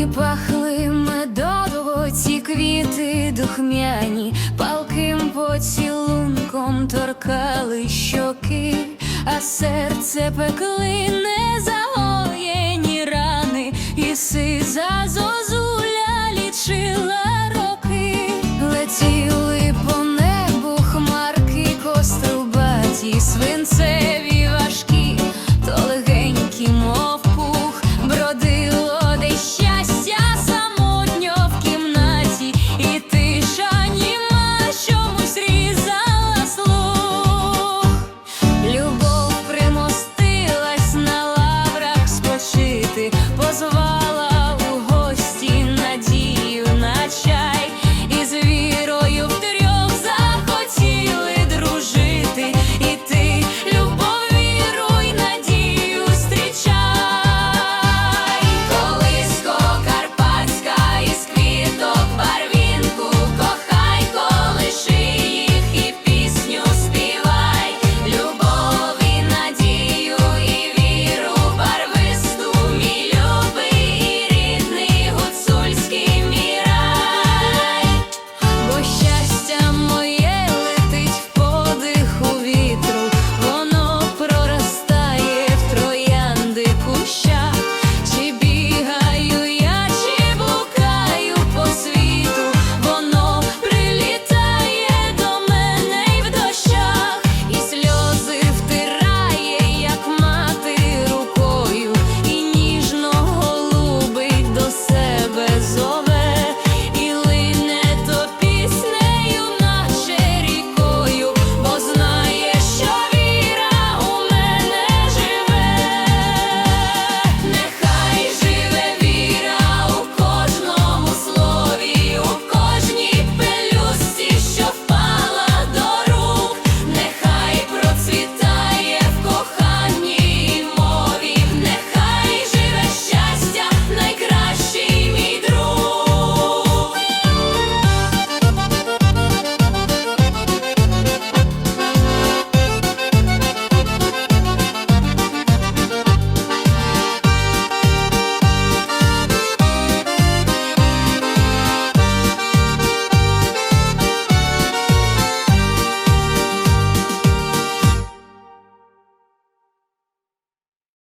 І пахли медово ці квіти духмяні, палким поцілунком торкали щоки, а серце пекли не